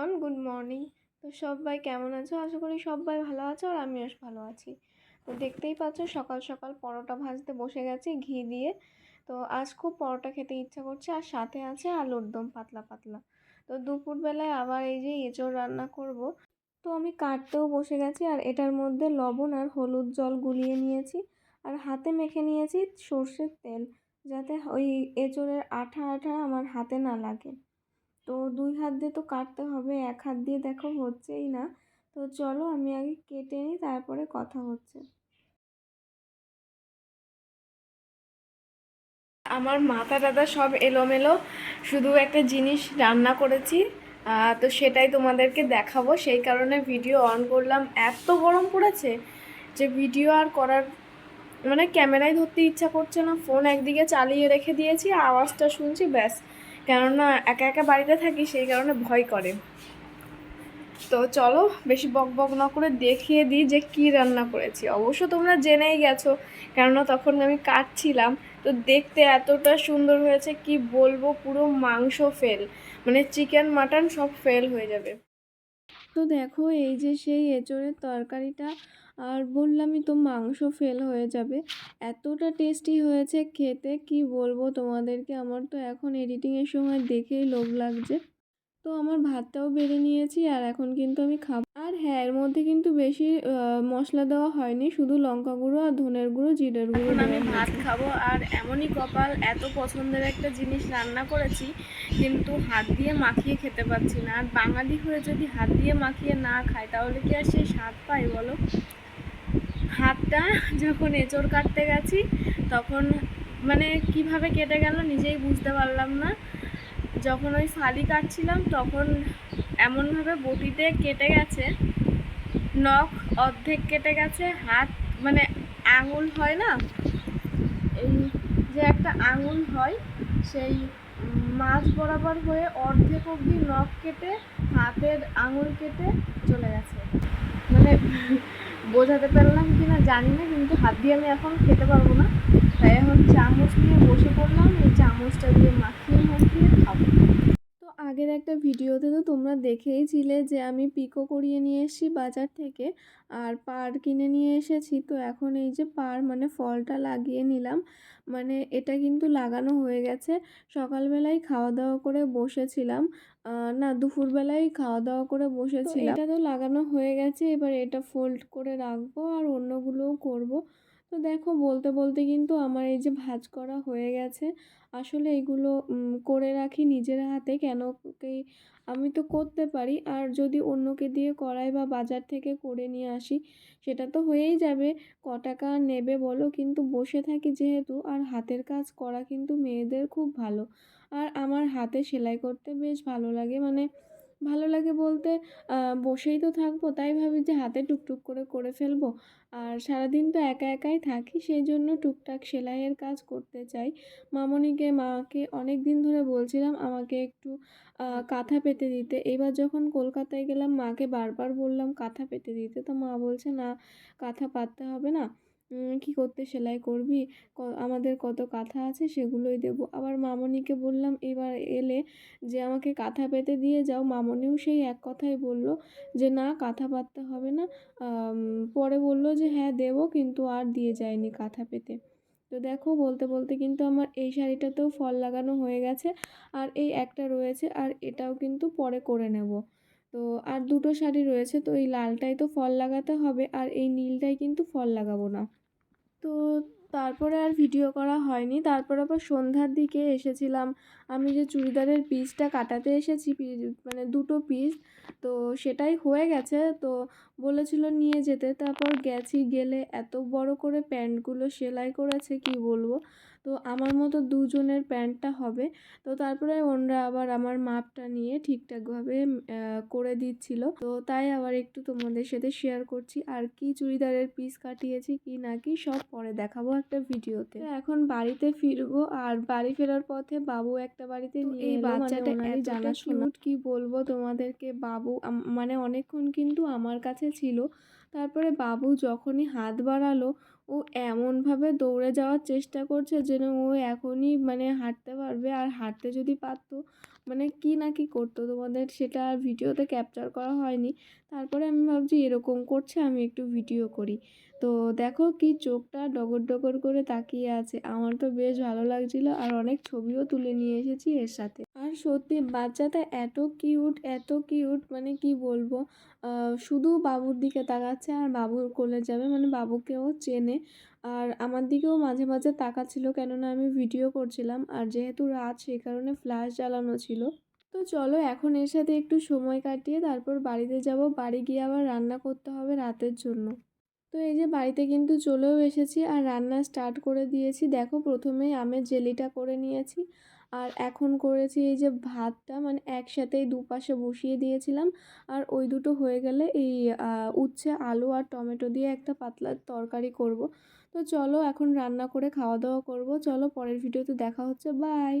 Everyone good morning তো সবাই কেমন আছো? আশা করি সবাই ভালো আছো আর আমিও ভালো আছি। তো দেখতেই পাচ্ছ সকাল সকাল পরোটা ভাজতে বসে গেছি ঘি দিয়ে। তো আজ খুব পরোটা খেতে ইচ্ছা করছে আর সাথে আছে আলুর দম পাতলা পাতলা। তো দুপুরবেলায় আবার এই যে এঁচড় রান্না করব। তো আমি কাটতেও বসে গেছি আর এটার মধ্যে লবণ আর হলুদ জল গুলিয়ে নিয়েছি। আর হাতে মেখে নিয়েছি সর্ষের তেল, যাতে ওই এঁচড়ের আঠা আঠা আমার হাতে না লাগে। তো দুই হাত দিয়ে তো কাটতে হবে, এক হাত দিয়ে দেখো হচ্ছেই না। তো চলো আমি আগে কেটে নিই, তারপরে কথা হচ্ছে। আমার মাথা টাথা সব এলোমেলো, শুধু একটা জিনিস রান্না করেছি তো সেটাই তোমাদেরকে দেখাবো। সেই কারণে ভিডিও অন করলাম। এত গরম পড়েছে যে ভিডিও আর করার মানে ক্যামেরায় ধরতে ইচ্ছা করছে না। ফোন একদিকে চালিয়ে রেখে দিয়েছি, আওয়াজটা শুনছি, ব্যাস। কেননা একা একা বাড়িতে থাকি, সেই কারণে ভয় করে। তো চলো, বেশি বক বক না করে দেখিয়ে দিই যে কি রান্না করেছি। অবশ্য তোমরা জেনেই গেছো, কেননা তখন আমি কাটছিলাম তো দেখতে এতটা সুন্দর হয়েছে কি বলব, পুরো মাংস ফেল। মানে চিকেন, মাটন সব ফেল হয়ে যাবে। তো দেখো এই যে সেই এঁচড়ের তরকারিটা, আর বললামই তো মাংস ফেল হয়ে যাবে। এতটা টেস্টি হয়েছে খেতে, কি বলব তোমাদেরকে? আমার তো এখন এডিটিংয়ের সময় দেখেই লোভ লাগছে। তো আমার ভাতটাও বেড়ে নিয়েছি আর এখন কিন্তু আমি খাব আর হ্যাঁ এর মধ্যে কিন্তু বেশি মশলা দেওয়া হয়নি শুধু লঙ্কা গুঁড়ো আর ধনের গুঁড়ো জিরের গুঁড়ো আমি ভাত খাব আর এমনই কপাল এত পছন্দের একটা জিনিস রান্না করেছি কিন্তু হাত দিয়ে মাখিয়ে খেতে পারছি না। আর বাঙালি হয়ে যদি হাত দিয়ে মাখিয়ে না খায় তাহলে কি আর সেই স্বাদ পাই বলো? হাতটা যখন এঁচড় কাটতে গেছি তখন মানে কীভাবে কেটে গেল নিজেই বুঝতে পারলাম না। যখন ওই ফালি কাটছিলাম, তখন এমনভাবে বটিতে কেটে গেছে। নখ অর্ধেক কেটে গেছে, হাত মানে আঙুল হয় না? এই যে একটা আঙুল হয়, সেই মাছ বরাবর হয়ে অর্ধেক অবধি নখ কেটে, হাতের আঙুল কেটে চলে গেছে। মানে বোঝাতে পারলাম কি না জানি না, কিন্তু হাত দিয়ে আমি এখন খেতে পারব না। তাই এখন চামচ নিয়ে বসে পড়লাম এই চামচটা দিয়ে মাখিয়ে মাখিয়ে খাব তো আগের একটা ভিডিওতে তো তোমরা দেখেইছিলে যে আমি পিকো করিয়ে নিয়ে এসেছি বাজার থেকে। আর পার কিনে নিয়ে এসেছি। তো এখন এই যে পার মানে ফলটা লাগিয়ে নিলাম। মানে এটা কিন্তু লাগানো হয়ে গেছে। সকালবেলায় খাওয়া দাওয়া করে বসেছিলাম। না, দুপুরবেলায় খাওয়া দাওয়া করে বসেছিলাম। এটা তো লাগানো হয়ে গেছে। এবার এটা ফোল্ড করে রাখব আর অন্যগুলোও করব। তো দেখো বলতে বলতে কিন্তু আমার এই যে ভাজ করা হয়ে গেছে। আসলে এগুলো করে রাখি নিজের হাতে। কেন কি আমি তো করতে পারি। আর যদি অন্যকে দিয়ে করাই বা বাজার থেকে করে নিয়ে আসি, সেটা তো হয়েই যাবে। ক টাকা নেবে বলো, কিন্তু বসে থাকি যেহেতু, আর হাতের কাজ করা কিন্তু মেয়েদের খুব ভালো। আর আমার হাতে সেলাই করতে বেশ ভালো লাগে। মানে ভালো লাগে বলতে বসেই তো থাকব, তাই ভাবি যে হাতে টুকটুক করে করে ফেলব। আর সারাদিন তো একা একাই থাকি, সেই জন্য টুকটাক সেলাইয়ের কাজ করতে চাই। মামনিকে, মাকে অনেক দিন ধরে বলছিলাম আমাকে একটু কাঁথা পেতে দিতে। এবার যখন কলকাতায় গেলাম, মাকে বারবার বললাম, কাঁথা পেতে দিতে? তো মা বলছে, না, কাঁথা পাততে হবে না। কী করতে সেলাই করবি? আমাদের কত কাঁথা আছে সেগুলোই দেবো। আবার মামনিকে বললাম, এবার এলে যে আমাকে কাঁথা পেতে দিয়ে যাও। মামনিও সেই এক কথাই বলল যে, না, কাঁথা পাততে হবে না। পরে বলল যে হ্যাঁ দেবো, কিন্তু আর দিয়ে যায়নি কাঁথা পেতে। তো দেখো, বলতে বলতে কিন্তু আমার এই শাড়িটাতেও ফল লাগানো হয়ে গেছে, আর এই একটা রয়েছে, আর এটাও কিন্তু পরে করে নেব। তো আর দুটো শাড়ি রয়েছে, তো এই লালটাই তো ফল লাগাতে হবে আর এই নীলটাই কিন্তু ফল লাগাবো না। তো তারপরে আর ভিডিও করা হয়নি, তারপর আবার সন্ধ্যার দিকে এসেছিলাম। আমি যে চুড়িদারের পিসটা কাটাতে এসেছি মানে দুটো পিস, তো সেটাই হয়ে গেছে। তো বলেছিল নিয়ে যেতে, তারপর গেছি, গেলে এত বড় করে প্যান্টগুলো সেলাই করেছে, কি বলব? তো আমার মতো দুজনের প্যান্টটা হবে। তো তারপরে ওনরা আবার আমার মাপটা নিয়ে ঠিকঠাকভাবে করে দিচ্ছিল। তো তাই আবার একটু তোমাদের সাথে শেয়ার করছি আর কি চুড়িদারের পিস কাটিয়েছি কি না কি সব পরে দেখাবো একটা ভিডিওতে। এখন বাড়িতে ফিরবো আর বাড়ি ফেরার পথে বাবু একটা বাড়িতে নিয়ে এই মানে বাচ্চাটা জানা শোনা কি বলব তোমাদেরকে? বাবু মানে অনেকক্ষণ কিন্তু আমার কাছে ছিল। তারপরে বাবু যখনই হাত বাড়ালো, ও এমনভাবে দৌড়ে যাওয়ার চেষ্টা করছে যেন ও এখনই মানে হাঁটতে পারবে। আর হাঁটতে যদি পারতো মানে কি না কি করতো তোমাদের সেটা আর ভিডিওতে ক্যাপচার করা হয়নি। তারপরে আমি ভাবছি এরকম করছে, আমি একটু ভিডিও করি। তো দেখো কি চোখটা ডগর ডগর করে তাকিয়ে আছে। আমার তো বেশ ভালো লাগছিল আর অনেক ছবিও তুলে নিয়ে এসেছি এর সাথে। আর সত্যি বাচ্চাটা এত কিউট এত কিউট মানে কি বলব? শুধু বাবুর দিকে তাকাচ্ছে আর বাবুর কোলে যাবে মানে বাবুকেও চেনে। আর আমার দিকেও মাঝে মাঝে তাকাচ্ছিল কেননা আমি ভিডিও করছিলাম আর যেহেতু রাত সেই কারণে ফ্ল্যাশ জ্বালানো ছিল। তো চলো এখন এর সাথে একটু সময় কাটিয়ে তারপর বাড়িতে যাব। বাড়ি গিয়ে আবার রান্না করতে হবে রাতের জন্য। তো এই যে বাড়িতে কিন্তু চলেও এসেছি আর রান্না স্টার্ট করে দিয়েছি। দেখো প্রথমে আমের জেলিটা করে নিয়েছি। আর এখন করেছি এই যে ভাতটা মানে একসাথেই দুপাশে বসিয়ে দিয়েছিলাম। আর ওই দুটো হয়ে গেলে এই উচ্ছে, আলু আর টমেটো দিয়ে একটা পাতলা তরকারি করব। তো চলো এখন রান্না করে খাওয়া দাওয়া করব। চলো পরের ভিডিওতে দেখা হচ্ছে। বাই!